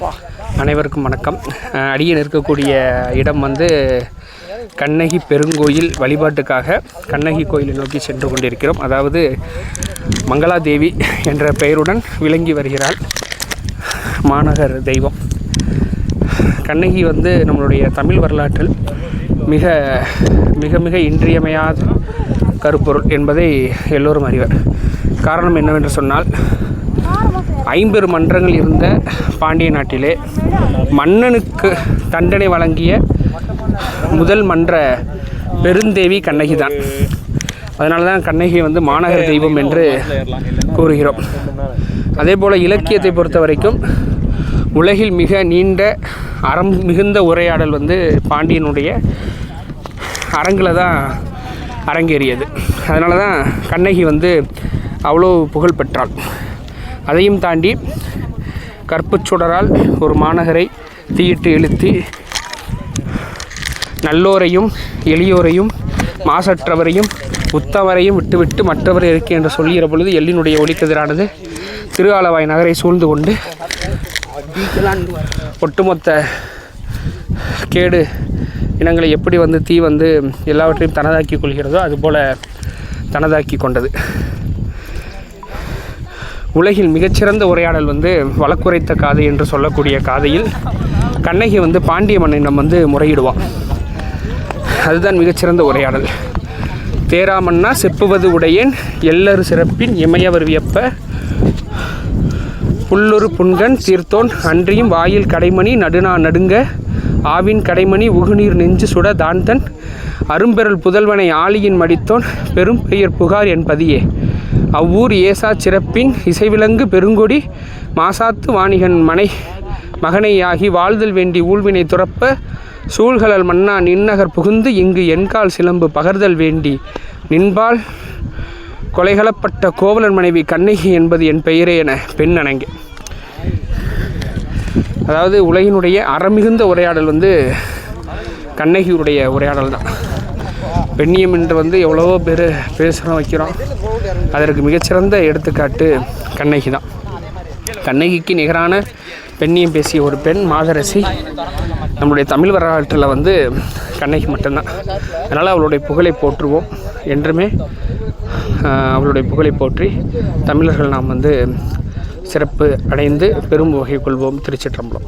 அனைவருக்கும் வணக்கம். அடியில் அடியன் இருக்கக்கூடிய இடம் வந்து கண்ணகி பெருங்கோயில் வழிபாட்டுக்காக கண்ணகி கோயிலை நோக்கி சென்று கொண்டிருக்கிறோம். அதாவது மங்களாதேவி என்ற பெயருடன் விளங்கி வருகிறாள் மாநகர் தெய்வம். கண்ணகி வந்து நம்மளுடைய தமிழ் வரலாற்றில் மிக மிக மிக இன்றியமையாத கருப்பொருள் என்பதை எல்லோரும் அறிவர். காரணம் என்னவென்று சொன்னால் ஐம்பெரு மன்றங்கள் இருந்த பாண்டிய நாட்டிலே மன்னனுக்கு தண்டனை வழங்கிய முதல் மன்ற பெருந்தேவி கண்ணகி தான் அதனால தான் கண்ணகி வந்து மாநகர தெய்வம் என்று கூறுகிறோம். அதே போல் இலக்கியத்தை பொறுத்த வரைக்கும் உலகில் மிக நீண்ட அறம் மிகுந்த உரையாடல் வந்து பாண்டியனுடைய அரங்கில் தான் அரங்கேறியது. அதனால தான் கண்ணகி வந்து அவ்வளோ புகழ் பெற்றாள். அதையும் தாண்டி கற்புச்சுடரால் ஒரு மாநகரை தீயிட்டு இழுத்தி நல்லோரையும் எளியோரையும் மாசற்றவரையும் உத்தவரையும் விட்டுவிட்டு மற்றவர் இருக்கு என்று சொல்லுகிற பொழுது எள்ளினுடைய ஒளிக்கதிரானது திருஆலவாய் நகரை சூழ்ந்து கொண்டு ஒட்டுமொத்த கேடு இனங்களை எப்படி வந்து தீ வந்து எல்லாவற்றையும் தனதாக்கி கொள்கிறதோ அதுபோல் தனதாக்கி கொண்டது. உலகில் மிகச்சிறந்த உரையாடல் வந்து வழக்குரைத்த காதை என்று சொல்லக்கூடிய காதையில் கண்ணகி வந்து பாண்டிய மன்னனிடம் வந்து முறையிடுவான். அதுதான் மிகச்சிறந்த உரையாடல். தேராமன்னா செப்புவது உடையேன் எல்லரு சிறப்பின் இமையவர் வியப்ப. புல்லொரு புன்கண் தீர்த்தோன் அன்றியும் வாயில் கடைமணி நடுநா நடுங்க. ஆவின் கடைமணி உகுநீர் நெஞ்சு சுட தான்தன். அரும்பெருள் புதல்வனை ஆலியின் மடித்தோன் பெரும் பெயர் புகார் என்பதியே. அவ்வூர் ஏசா சிறப்பின் இசைவிலங்கு பெருங்கொடி மாசாத்து வாணிகன் மனை மகனையாகி வாழ்தல் வேண்டி ஊழ்வினை துறப்ப சூழ்கலல் மன்னா நின்னகர் புகுந்து இங்கு எண்கால் சிலம்பு பகர்தல் வேண்டி நின்பால் கொலைகளப்பட்ட கோவலன் மனைவி கண்ணகி என்பது என் பெயரே என பெண் அணங்கி. அதாவது உலகினுடைய அறமிகுந்த உரையாடல் வந்து கண்ணகியுடைய உரையாடல் தான். பெண்ணியம் என்று வந்து எவ்வளவோ பேர் பேசுகிறோம் வைக்கிறோம். அதற்கு மிகச்சிறந்த எடுத்துக்காட்டு கண்ணகி தான். கண்ணகிக்கு நிகரான பெண்ணியம் பேசிய ஒரு பெண் மாதரசி நம்முடைய தமிழ் வரலாற்றில் வந்து கண்ணகி மட்டும்தான். அதனால் அவளுடைய புகழை போற்றுவோம். என்றுமே அவளுடைய புகழை போற்றி தமிழர்கள் நாம் வந்து சிறப்பு அடைந்து பெரும் வகை கொள்வோம் திருச்சிற்றம்பலம்.